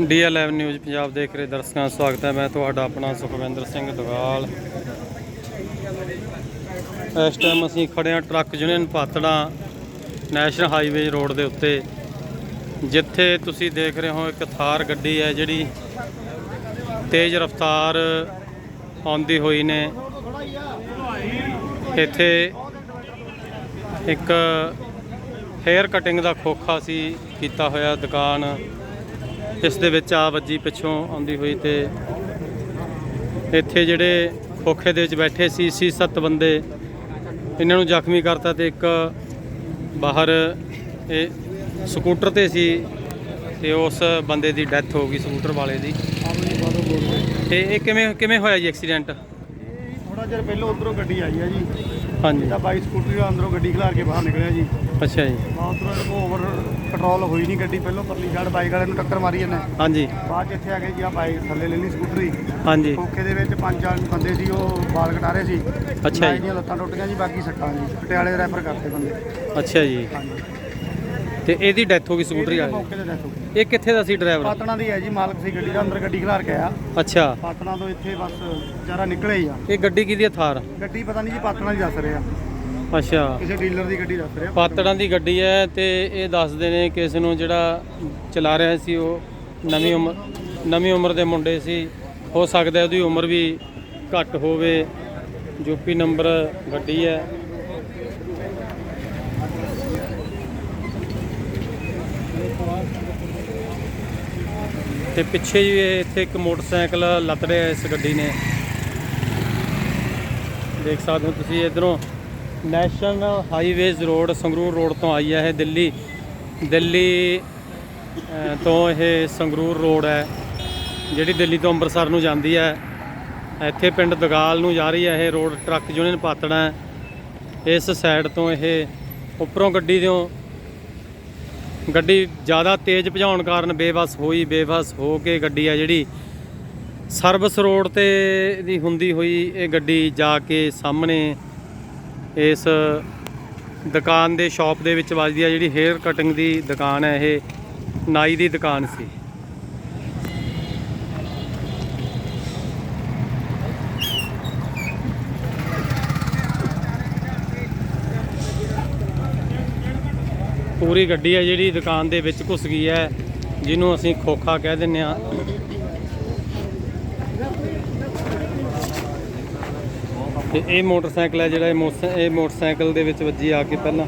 ਡੀਐਲ11 news Punjab ਦੇਖ ਰਹੇ ਦਰਸ਼ਕਾਂ ਦਾ ਸਵਾਗਤ ਹੈ। ਮੈਂ ਤੁਹਾਡਾ ਆਪਣਾ ਸੁਖਵਿੰਦਰ ਸਿੰਘ ਦਵਾਲ ਇਸ ਟਾਈਮ ਅਸੀਂ ਖੜੇ ਹਾਂ truck union Patran national highway road ਦੇ ਉੱਤੇ, ਜਿੱਥੇ ਤੁਸੀਂ ਦੇਖ ਰਹੇ ਹੋ ਇੱਕ ਥਾਰ ਗੱਡੀ ਹੈ ਜਿਹੜੀ ਤੇਜ਼ ਰਫ਼ਤਾਰ ਆਉਂਦੀ ਹੋਈ ਨੇ। ਇੱਥੇ ਇੱਕ ਹੇਅਰ ਕਟਿੰਗ ਦਾ ਖੋਖਾ ਸੀ ਕੀਤਾ ਹੋਇਆ ਦੁਕਾਨ। ਇਸ ਦੇ ਵਿੱਚ ਆ ਵੱਜੀ ਪਿੱਛੋਂ ਆਉਂਦੀ ਹੋਈ ਤੇ ਇੱਥੇ ਜਿਹੜੇ ਖੋਖੇ ਦੇ ਵਿੱਚ ਬੈਠੇ ਸੀ ਸੀ ਸੱਤ ਬੰਦੇ ਇਹਨਾਂ ਨੂੰ ਜ਼ਖਮੀ ਕਰਤਾ ਤੇ ਇੱਕ ਬਾਹਰ ਇਹ ਸਕੂਟਰ ਤੇ ਸੀ ਤੇ ਉਸ ਬੰਦੇ ਦੀ ਡੈਥ ਹੋ ਗਈ ਸਕੂਟਰ ਵਾਲੇ ਦੀ। ਤੇ ਇਹ ਕਿਵੇਂ ਕਿਵੇਂ ਹੋਇਆ ਜੀ ਐਕਸੀਡੈਂਟ? ਥੋੜਾ ਚਿਰ ਪਹਿਲਾਂ ਉਧਰੋਂ ਗੱਡੀ ਆਈ ਆ ਜੀ। ਹਾਂਜੀ। ਤਾਂ ਬਾਈ ਸਕੂਟਰੀ ਦਾ ਅੰਦਰੋਂ ਗੱਡੀ ਖਿਲਾਰ ਕੇ ਬਾਹਰ ਨਿਕਲਿਆ ਜੀ। ਅੱਛਾ ਜੀ। ਬਾਅਦ ਤੋਂ ਓਵਰ ਕੰਟਰੋਲ ਹੋਈ ਨਹੀਂ ਗੱਡੀ ਪਹਿਲਾਂ ਪਰਲੀ ਸਾਈਡ ਬਾਈਕ ਵਾਲੇ ਨੂੰ ਟੱਕਰ ਮਾਰੀ ਇਹਨੇ। ਹਾਂਜੀ। ਬਾਅਦ 'ਚ ਇੱਥੇ ਆ ਕੇ ਜੀ ਆ ਬਾਈਕ ਥੱਲੇ ਲੈ ਲਈ ਸਕੂਟਰੀ ਹਾਂਜੀ। ਖੋਖੇ ਦੇ ਵਿੱਚ ਪੰਜ ਚਾਰ ਬੰਦੇ ਸੀ ਉਹ ਵਾਲ ਕਟਾ ਰਹੇ ਸੀ। ਅੱਛਾ ਜੀ। ਦੀਆਂ ਲੱਤਾਂ ਟੁੱਟ ਗਈਆਂ ਜੀ ਬਾਕੀ ਸੱਟਾਂ ਜੀ। ਪਟਿਆਲੇ ਰੈਫਰ ਕਰਤੇ ਬੰਦੇ। ਅੱਛਾ ਜੀ। ਹਾਂਜੀ। ਤੇ ਇਹਦੀ ਡੈਥ ਹੋ ਗਈ ਸਕੂਟਰੀ ਵਾਲੀ ਮੌਕੇ ਤੇ death ਹੋ ਗਈ। ਇਹ ਕਿੱਥੇ ਦਾ ਸੀ ਡਰਾਈਵਰ ਪਾਤਣਾ ਦੀ ਹੈ ਜੀ ਮਾਲਕ ਸੀ ਗੱਡੀ ਦਾ ਅੰਦਰ ਗੱਡੀ ਖਿਲਾਰ ਕੇ ਆਇਆ। ਅੱਛਾ। ਪਾਤਣਾ ਤੋਂ ਇੱਥੇ ਬਸ ਵਿਚਾਰਾ ਨਿਕਲੇ ਹੀ ਆ। ਇਹ ਗੱਡੀ ਕਿਹਦੀ ਹੈ ਥਾਰ? ਗੱਡੀ ਪਤਾ ਨਹੀਂ ਜੀ ਪਾਤਣਾ ਦੀ ਦੱਸ ਰਹੇ ਆ। ਅੱਛਾ। ਕਿਸੇ ਡੀਲਰ ਦੀ ਗੱਡੀ ਦੱਸ ਰਹੇ। ਪਾਤੜਾਂ ਦੀ ਗੱਡੀ ਹੈ ਤੇ ਇਹ ਦੱਸਦੇ ਨੇ ਕਿ ਇਸ ਨੂੰ ਜਿਹੜਾ ਚਲਾ ਰਿਹਾ ਸੀ ਉਹ ਨਵੀਂ ਉਮਰ ਨਵੀਂ ਉਮਰ ਦੇ ਮੁੰਡੇ ਸੀ। ਹੋ ਸਕਦਾ ਉਹਦੀ ਉਮਰ ਵੀ ਘੱਟ ਹੋਵੇ। ਯੂਪੀ ਨੰਬਰ ਗੱਡੀ ਹੈ। ਤੇ ਪਿੱਛੇ ਜੀ ਇੱਥੇ ਇੱਕ ਮੋਟਰਸਾਈਕਲ ਲੱਤ ਰਿਹਾ ਇਸ ਗੱਡੀ ਨੇ। ਦੇਖ ਸਕਦੇ ਹੋ ਤੁਸੀਂ ਇਧਰੋਂ। National highways road, Sangrur road ਤੋਂ ਆਈ ਹੈ ਇਹ ਦਿੱਲੀ। ਦਿੱਲੀ ਤੋਂ ਇਹ ਸੰਗਰੂਰ ਰੋਡ ਹੈ, ਜਿਹੜੀ ਦਿੱਲੀ ਤੋਂ ਅੰਮ੍ਰਿਤਸਰ ਨੂੰ ਜਾਂਦੀ ਹੈ। ਇੱਥੇ ਪਿੰਡ ਦਗਾਲ ਨੂੰ ਜਾ ਰਹੀ ਹੈ ਇਹ ਰੋਡ, ਟਰੱਕ ਯੂਨੀਅਨ ਪਾਤੜਾ ਇਸ ਸਾਈਡ ਤੋਂ ਇਹ ਉੱਪਰੋਂ ਗੱਡੀ ਦਿਓ। ਗੱਡੀ ਜ਼ਿਆਦਾ ਤੇਜ਼ ਭਜਾਉਣ ਕਾਰਨ ਬੇਵਸ ਹੋਈ, ਬੇਵਸ ਹੋ ਕੇ ਗੱਡੀ ਆ ਜਿਹੜੀ। ਸਰਵਿਸ ਰੋਡ ਤੇ ਦੀ ਹੁੰਦੀ ਹੋਈ ਇਹ ਗੱਡੀ ਜਾ ਕੇ ਸਾਹਮਣੇ ਇਸ ਦੁਕਾਨ ਦੇ ਸ਼ਾਪ ਦੇ ਵਿੱਚ ਵੱਜਦੀ ਆ ਜਿਹੜੀ ਹੇਅਰ ਕਟਿੰਗ ਦੀ ਦੁਕਾਨ ਹੈ ਇਹ ਨਾਈ ਦੀ ਦੁਕਾਨ ਸੀ। ਪੂਰੀ ਗੱਡੀ ਹੈ ਜਿਹੜੀ ਦੁਕਾਨ ਦੇ ਵਿੱਚ ਘੁਸ ਗਈ ਹੈ ਜਿਹਨੂੰ ਅਸੀਂ ਖੋਖਾ ਕਹਿ ਦਿੰਦੇ ਆ। ਤੇ ਇਹ ਮੋਟਰਸਾਈਕਲ ਹੈ ਜਿਹੜਾ ਇਹ ਮੋਟਰਸਾ- ਇਹ ਮੋਟਰਸਾਈਕਲ ਦੇ ਵਿੱਚ ਵੱਜੀ ਆ ਕੇ ਪਹਿਲਾਂ।